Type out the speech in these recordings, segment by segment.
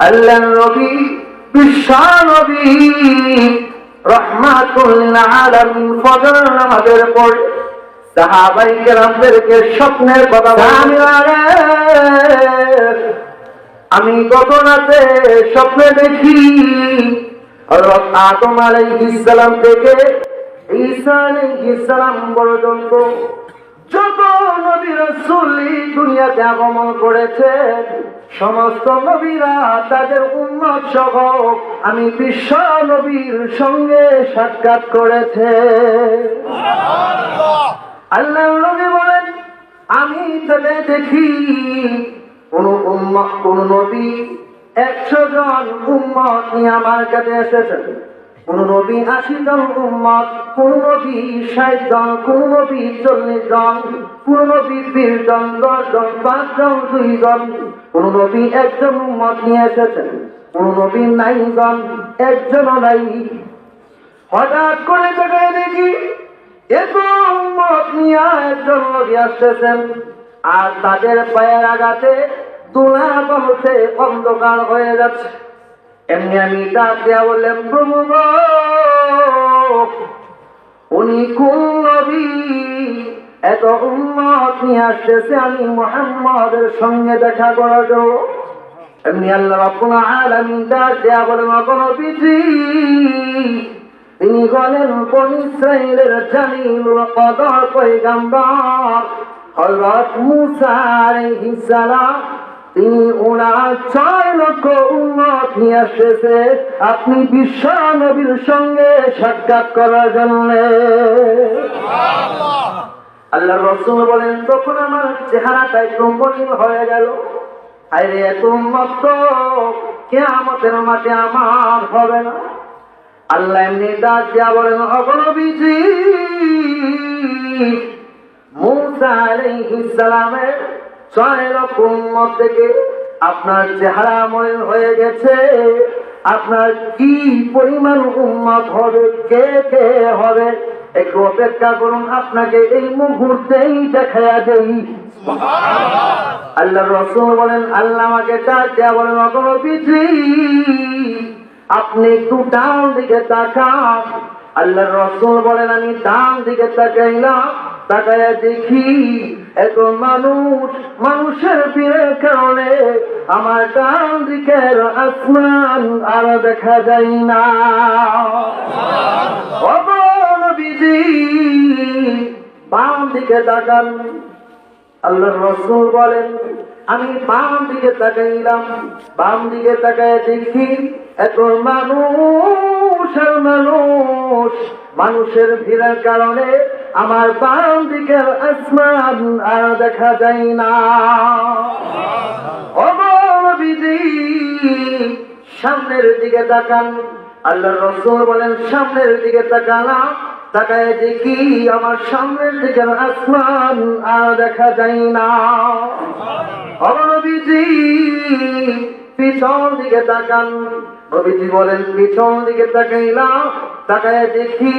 আল্লাহ নবী বিশ্ব নবী রহমাতুল্লিল আলামিন ফজর নামাজের পরে সাহাবাই কেরামদেরকে স্বপ্নের কথা আমি গত রাতে স্বপ্নে দেখি আদম আলাইহিস সালাম থেকে ঈসা আলাইহিস সালাম পর্যন্ত যত নবী রাসূল এই দুনিয়াতে আগমন করেছে সমস্ত নবীরা তাদের উন্নত সহ আমি বিশ্ব নবীর সঙ্গে সাক্ষাৎ করেছে। আল্লাহ নবী বলেন, আমি তবে দেখি, কোন উম্মত, কোন নবী, একশো জন উম্মত নিয়ে আমার কাছে এসেছেন। কোন নবী আশি জন উম্মত, কোন নবী ষাট জন, কোন নবী চল্লিশ জন, কোন নবী বিশ জন, দশ জন, পাঁচ জন, দুই জন। কোন নবী একজন উম্মত নিয়ে এসেছেন, কোন নবী নাই জন, একজনও নাই। হঠাৎ করে দেখায় দেখি, এত উম্মত নিয়ে একজন নবী আসতেছেন, আর তাদের পায়ের আঘাতে তুলা বলতে অন্ধকার হয়ে যাচ্ছে। এমনি আমি ডাক দেওয়া বললেন, প্রভু উনি কোন নবী? এত উম্মত নিয়ে আসতেছে, আমি মোহাম্মদের সঙ্গে দেখা করার জন্য এমনি আল্লাহ রাব্বুল আলামিন ডাক দেয়া বলেন কোনো বিধি তিনি হলেন বনি ইসরাইলের জালিলুল কদর পয়গাম্বর হযরত মুসা আলাইহিস তিনি ওনার ছয় লক্ষ উন্মত নিয়ে আসতেছে আপনি বিশ্ব নবীর সঙ্গে সাক্ষাৎ করার জন্য। আল্লাহ রসুল বলেন, তখন আমার চেহারাটা একটু মলিন হয়ে গেল। আরে এত উন্মত কে আমাদের মাঠে আমার হবে না। আল্লাহ এমনি ডাক দিয়া বলেন অগণবিজি মুসা আলাইহিস সালামের ছয় থেকে আপনার চেহারা মলিন হয়ে গেছে। আপনার কি পরিমাণ উম্মত হবে? কে কে হবে? একটু অপেক্ষা করুন আপনাকে এই মুহূর্তেই দেখায়া দেই। আল্লাহ রসুল বলেন আল্লাহ আমাকে ডাক দেয়া বলেন অগণবিজি আপনি একটু ডান দিকে তাকান। আল্লাহ রসুল বলেন আমি ডান দিকে তাকাইলাম। তাকায় দেখি এত মানুষ, মানুষের ভিড়ের কারণে আমার ডান দিকের আসমান আর দেখা যায় না। অবনবিধি বাম দিকে তাকান। আল্লাহর রসুল বলেন, আমি বাম দিকে তাকাইলাম। বাম দিকে তাকায় দেখি এত মানুষ মানুষ, মানুষের ভিড়ের কারণে আমার বাম দিকের আসমান আর দেখা যায় না। সামনের দিকে তাকান। আল্লাহর রসুল বলেন, সামনের দিকে তাকালাম তাকায় দেখি আমার সামনের দিকে আসমান আর দেখা যায় না। অনবিজি পিছন দিকে তাকান। নবীজি বলেন, পিছন দিকে তাকাইলাম, তাকায় দেখি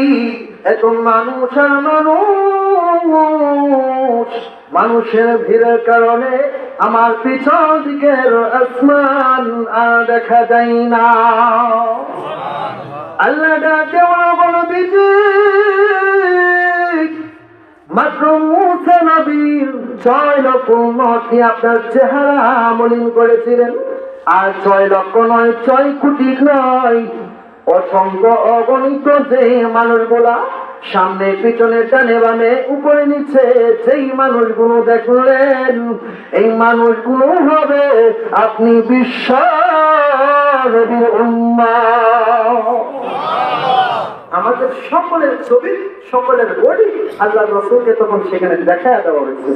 এত মানুষ আর মানুষ। মানুষের ভিড়ের কারণে আমার পিছন দিকের আসমান আর দেখা যায় না। আল্লাহ ডাকে বলো, বিজি, মাত্র মুসা নবীর ছয় লক্ষ মতি আপনার চেহারা মলিন করেছিলেন। আর ছয় লক্ষ নয়, ছয় কোটি নয়। অসংখ্য অগণিত যে মানুষ মানুষগুলা সামনে পিছনে টানে বামে উপরে নিচে সেই মানুষগুলো দেখলেন, এই মানুষগুলো হবে আপনি বিশ্ব উম্মাহ আমাদের সকলের ছবি, সকলের বডি আল্লাহ রসুলকে তখন সেখানে দেখা দেওয়া হয়েছে